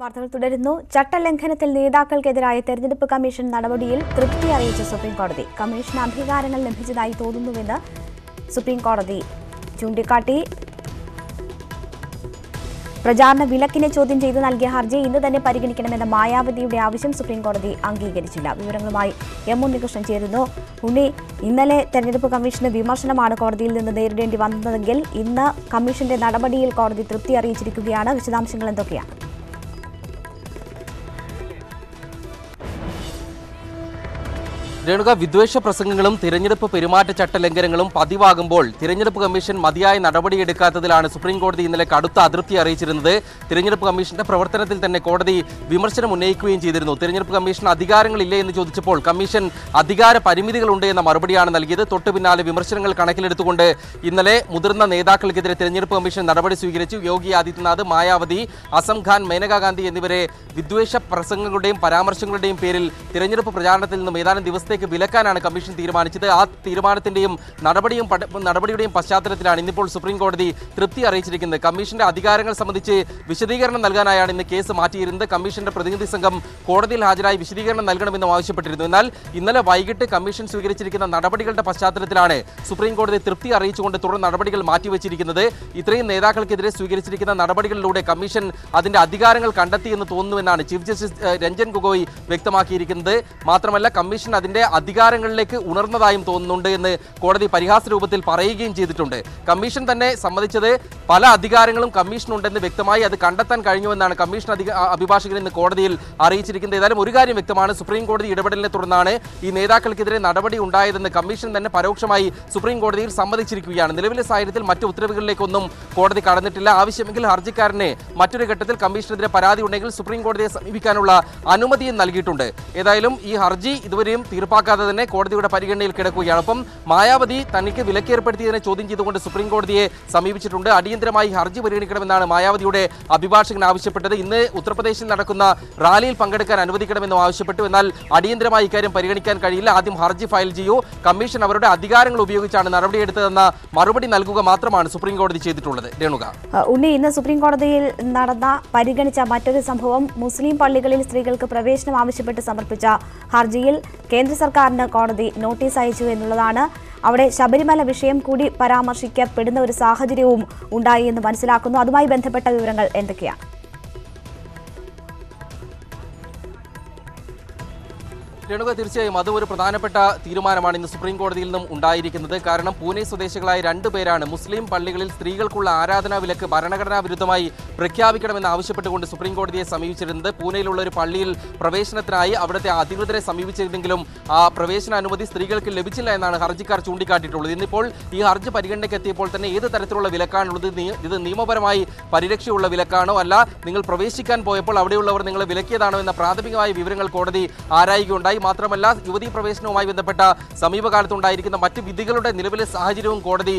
വാർത്തകൾ തുടരുന്നു. ചട്ടലംഘനത്തിൽ നേതാക്കൾക്കെതിരായ തെരഞ്ഞെടുപ്പ് കമ്മീഷൻ നടപടിയിൽ തൃപ്തി അറിയിച്ച സുപ്രീംകോടതി. കമ്മീഷൻ അംഗീകാരങ്ങൾ ലഭിച്ചതായി തോന്നുന്നുവെന്ന് സുപ്രീംകോടതി ചൂണ്ടിക്കാട്ടി. പ്രചാരണ വിലക്കിനെ ചോദ്യം ചെയ്ത് നൽകിയ ഹർജി ഇന്ന് തന്നെ പരിഗണിക്കണമെന്ന മായാവതിയുടെ ആവശ്യം സുപ്രീംകോടതി അംഗീകരിച്ചില്ല. വിവരങ്ങളുമായി എം ഉണ്ണികൃഷ്ണൻ ചേരുന്നു. ഉണ്ണി ഇന്നലെ തെരഞ്ഞെടുപ്പ് കമ്മീഷന് വിമർശനമാണ് കോടതിയിൽ നിന്ന് നേരിടേണ്ടി വന്നതെങ്കിൽ ഇന്ന് കമ്മീഷന്റെ നടപടിയിൽ കോടതി തൃപ്തി അറിയിച്ചിരിക്കുകയാണ്. വിശദാംശങ്ങൾ എന്തൊക്കെയാണ്? രേണുക വിദ്വേഷ പ്രസംഗങ്ങളും തിരഞ്ഞെടുപ്പ് പെരുമാറ്റച്ചട്ട ലംഘനങ്ങളും പതിവാകുമ്പോൾ തിരഞ്ഞെടുപ്പ് കമ്മീഷൻ മതിയായ നടപടിയെടുക്കാത്തതിലാണ് സുപ്രീം കോടതി ഇന്നലെ കടുത്ത അതൃപ്തി അറിയിച്ചിരുന്നത്. തിരഞ്ഞെടുപ്പ് കമ്മീഷന്റെ പ്രവർത്തനത്തിൽ തന്നെ കോടതി വിമർശനം ഉന്നയിക്കുകയും ചെയ്തിരുന്നു. തിരഞ്ഞെടുപ്പ് കമ്മീഷൻ അധികാരങ്ങളില്ലേ എന്ന് ചോദിച്ചപ്പോൾ കമ്മീഷൻ അധികാര പരിമിതികളുണ്ട് എന്ന മറുപടിയാണ് നൽകിയത്. തൊട്ടു പിന്നാലെ വിമർശനങ്ങൾ കണക്കിലെടുത്തുകൊണ്ട് ഇന്നലെ മുതിർന്ന നേതാക്കൾക്കെതിരെ തിരഞ്ഞെടുപ്പ് കമ്മീഷൻ നടപടി സ്വീകരിച്ചു. യോഗി ആദിത്യനാഥ് മായാവതി അസം ഖാൻ മേനകാ ഗാന്ധി എന്നിവരെ വിദ്വേഷ പ്രസംഗങ്ങളുടെയും പരാമർശങ്ങളുടെയും പേരിൽ തിരഞ്ഞെടുപ്പ് പ്രചാരണത്തിൽ നിന്നും ഏതാനും ദിവസത്തേക്ക് വിലക്കാനാണ് കമ്മീഷൻ തീരുമാനിച്ചത്. ആ തീരുമാനത്തിന്റെയും നടപടിയും പട- നടപടിയുടെയും പശ്ചാത്തലത്തിലാണ് ഇന്നിപ്പോൾ സുപ്രീം കോടതി തൃപ്തി അറിയിച്ചിരിക്കുന്നത്. കമ്മീഷന്റെ അധികാരങ്ങൾ സംബന്ധിച്ച് വിശദീകരണം നൽകാനായാണ് ഇന്ന് കേസ് മാറ്റിയിരുന്നത്. കമ്മീഷന്റെ പ്രതിനിധി സംഘം കോടതിയിൽ ഹാജരായി വിശദീകരണം നൽകണമെന്നും ആവശ്യപ്പെട്ടിരുന്നു. എന്നാൽ ഇന്നലെ വൈകിട്ട് കമ്മീഷൻ സ്വീകരിച്ചിരിക്കുന്ന നടപടികളുടെ പശ്ചാത്തലത്തിലാണ് സുപ്രീം കോടതി തൃപ്തി അറിയിച്ചുകൊണ്ട് തുടർ നടപടികൾ മാറ്റിവെച്ചിരിക്കുന്നത്. ഇത്രയും നേതാക്കൾക്കെതിരെ സ്വീകരിച്ചിരിക്കുന്ന നടപടികളിലൂടെ കമ്മീഷൻ അതിന്റെ അധികാരങ്ങൾ കണ്ടെത്തിയെന്ന് തോന്നുന്നുവെന്നാണ് ചീഫ് ജസ്റ്റിസ് രഞ്ജൻ ഗൊഗോയ് വ്യക്തമാക്കിയിരിക്കുന്നത്. മാത്രമല്ല കമ്മീഷൻ അതിന്റെ അധികാരങ്ങളിലേക്ക് ഉണർന്നതായും തോന്നുന്നുണ്ട് എന്ന് കോടതി പരിഹാസ രൂപത്തിൽ പറയുകയും ചെയ്തിട്ടുണ്ട്. കമ്മീഷൻ തന്നെ സമ്മതിച്ചത് പല അധികാരങ്ങളും കമ്മീഷൻ ഉണ്ടെന്ന് വ്യക്തമായി അത് കണ്ടെത്താൻ കഴിഞ്ഞുവെന്നാണ് കമ്മീഷൻ അഭിഭാഷകൻ ഇന്ന് കോടതിയിൽ അറിയിച്ചിരിക്കുന്നത്. ഏതായാലും ഒരു കാര്യം വ്യക്തമാണ് സുപ്രീം കോടതി ഇടപെടലിനെ തുടർന്നാണ് ഈ നേതാക്കൾക്കെതിരെ നടപടി ഉണ്ടായതെന്ന് കമ്മീഷൻ തന്നെ പരോക്ഷമായി സുപ്രീം കോടതിയിൽ സമ്മതിച്ചിരിക്കുകയാണ്. നിലവിലെ സാഹചര്യത്തിൽ മറ്റു ഉത്തരവുകളിലേക്കൊന്നും കോടതി കടന്നിട്ടില്ല. ആവശ്യമെങ്കിൽ ഹർജിക്കാരനെ മറ്റൊരു ഘട്ടത്തിൽ കമ്മീഷനെതിരെ പരാതി ഉണ്ടെങ്കിൽ സുപ്രീം കോടതിയെ സമീപിക്കാനുള്ള അനുമതിയും നൽകിയിട്ടുണ്ട്. ഏതായാലും ഈ ഹർജി ഇതുവരെയും തീർപ്പാക്കാതെ തന്നെ കോടതിയുടെ പരിഗണനയിൽ കിടക്കുകയാണ്. ഒപ്പം മായാവതി തനിക്ക് വിലക്കേർപ്പെടുത്തിയതിനെ ചോദ്യം ചെയ്തുകൊണ്ട് സുപ്രീം കോടതിയെ സമീപിച്ചിട്ടുണ്ട്. അടിയന്തരമായി ഹർജി പരിഗണിക്കണമെന്നാണ് മായാവതിയുടെ അഭിഭാഷകൻ ആവശ്യപ്പെട്ടത്. ഇന്ന് ഉത്തർപ്രദേശിൽ നടക്കുന്ന റാലിയിൽ പങ്കെടുക്കാൻ അനുവദിക്കണമെന്നും ആവശ്യപ്പെട്ടു. എന്നാൽ അടിയന്തരമായി ഇക്കാര്യം പരിഗണിക്കാൻ കഴിയില്ല. ആദ്യം ഹർജി ഫയൽ ചെയ്യൂ. കമ്മീഷൻ അവരുടെ അധികാരങ്ങൾ ഉപയോഗിച്ചാണ് നടപടിയെടുത്തതെന്ന മറുപടി നൽകുക മാത്രമാണ് സുപ്രീം കോടതി ചെയ്തിട്ടുള്ളത്. രേണുക. ഉണ്ണി ഇന്ന് സുപ്രീം കോടതിയിൽ നടന്ന പരിഗണിച്ച മറ്റൊരു സംഭവം മുസ്ലിം പള്ളികളിൽ സ്ത്രീകൾക്ക് പ്രവേശനം ആവശ്യപ്പെട്ട് സമർപ്പിച്ച ഹർജിയിൽ കേന്ദ്ര സർക്കാരിന് കോടതി നോട്ടീസ് അയച്ചു എന്നുള്ളതാണ്. അവിടെ ശബരിമല വിഷയം കൂടി പരാമർശിക്കപ്പെടുന്ന ഒരു സാഹചര്യവും ഉണ്ടായി എന്ന് മനസ്സിലാക്കുന്നു. അതുമായി ബന്ധപ്പെട്ട വിവരങ്ങൾ എന്തൊക്കെയാണ്? രേണുക തീർച്ചയായും അതും ഒരു പ്രധാനപ്പെട്ട തീരുമാനമാണ് ഇന്ന് സുപ്രീം കോടതിയിൽ നിന്നും ഉണ്ടായിരിക്കുന്നത്. കാരണം പൂനെ സ്വദേശികളായ രണ്ടു പേരാണ് മുസ്ലിം പള്ളികളിൽ സ്ത്രീകൾക്കുള്ള ആരാധനാ വിലക്ക് ഭരണഘടനാ വിരുദ്ധമായി പ്രഖ്യാപിക്കണമെന്ന് ആവശ്യപ്പെട്ടുകൊണ്ട് സുപ്രീം കോടതിയെ സമീപിച്ചിരുന്നത്. പൂനെയിലുള്ള ഒരു പള്ളിയിൽ പ്രവേശനത്തിനായി അവിടുത്തെ അധികൃതരെ സമീപിച്ചിരുന്നെങ്കിലും ആ പ്രവേശന അനുമതി സ്ത്രീകൾക്ക് ലഭിച്ചില്ല എന്നാണ് ഹർജിക്കാർ ചൂണ്ടിക്കാട്ടിയിട്ടുള്ളത്. ഇന്നിപ്പോൾ ഈ ഹർജി പരിഗണനയ്ക്ക് എത്തിയപ്പോൾ തന്നെ ഏത് തരത്തിലുള്ള വിലക്കാണുള്ളത്? ഇത് നിയമപരമായി പരിരക്ഷയുള്ള വിലക്കാണോ? അല്ല നിങ്ങൾ പ്രവേശിക്കാൻ പോയപ്പോൾ അവിടെയുള്ളവർ നിങ്ങളെ വിലക്കിയതാണോ? എന്ന പ്രാഥമികമായ വിവരങ്ങൾ കോടതി ആരായുകയുണ്ടായി. മാത്രമല്ല യുവതീ പ്രവേശനവുമായി ബന്ധപ്പെട്ട സമീപകാലത്തുണ്ടായിരിക്കുന്ന മറ്റ് വിധികളുടെ നിലവിലെ സാഹചര്യവും കോടതി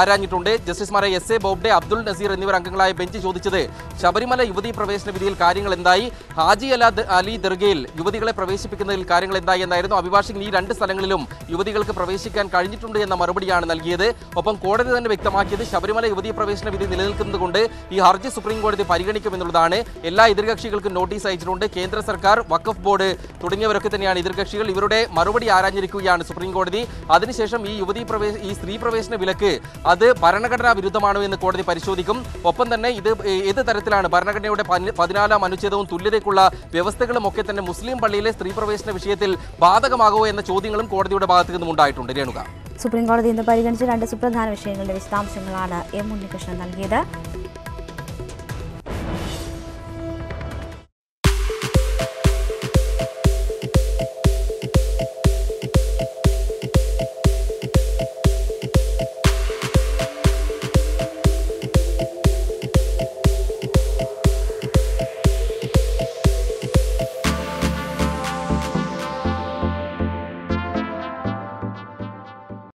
ആരാഞ്ഞിട്ടുണ്ട്. ജസ്റ്റിസുമാരെ എസ് എ ബോബ്ഡെ അബ്ദുൾ നസീർ എന്നിവർ അംഗങ്ങളായ ബെഞ്ച് ചോദിച്ചത് ശബരിമല യുവതീ പ്രവേശന വിധിയിൽ കാര്യങ്ങൾ എന്തായി? ഹാജി അല അലി ദർഗയിൽ യുവതികളെ പ്രവേശിപ്പിക്കുന്നതിൽ കാര്യങ്ങൾ എന്തായി എന്നായിരുന്നു. അഭിഭാഷകൻ ഈ രണ്ട് സ്ഥലങ്ങളിലും യുവതികൾക്ക് പ്രവേശിക്കാൻ കഴിഞ്ഞിട്ടുണ്ട് എന്ന മറുപടിയാണ് നൽകിയത്. ഒപ്പം കോടതി തന്നെ വ്യക്തമാക്കിയത് ശബരിമല യുവതീ പ്രവേശന വിധി നിലനിൽക്കുന്നതുകൊണ്ട് ഈ ഹർജി സുപ്രീം കോടതി പരിഗണിക്കുമെന്നുള്ളതാണ്. എല്ലാ എതിർകക്ഷികൾക്കും നോട്ടീസ് അയച്ചിട്ടുണ്ട്. കേന്ദ്ര സർക്കാർ വഖഫ് ബോർഡ് തുടങ്ങിയവരൊക്കെ തന്നെയാണ് എതിർകക്ഷികൾ ഇവരുടെ മറുപടി ആരാഞ്ഞിരിക്കുകയാണ് സുപ്രീം കോടതി. അതിനുശേഷം ഈ യുവതി പ്രവേശ ഈ സ്ത്രീ പ്രവേശന വിലക്ക് അത് ഭരണഘടനാ വിരുദ്ധമാണോ എന്ന് കോടതി പരിശോധിക്കും. ഒപ്പം തന്നെ ഇത് ഏത് തരത്തിലാണ് ഭരണഘടനയുടെ പതി- പതിനാലാം അനുച്ഛേദവും തുല്യതയ്ക്കുള്ള വ്യവസ്ഥകളും ഒക്കെ തന്നെ മുസ്ലിം പള്ളിയിലെ സ്ത്രീ പ്രവേശന വിഷയത്തിൽ ബാധകമാകുമോ എന്ന ചോദ്യങ്ങളും കോടതിയുടെ ഭാഗത്തു നിന്നും ഉണ്ടായിട്ടുണ്ട്. രേണുക. സുപ്രീം കോടതി ഇന്ന് പരിഗണിച്ച രണ്ട് സുപ്രധാന വിഷയങ്ങളുടെ വിശദാംശങ്ങളാണ് എം ഉണ്ണികൃഷ്ണൻ നൽകിയത്.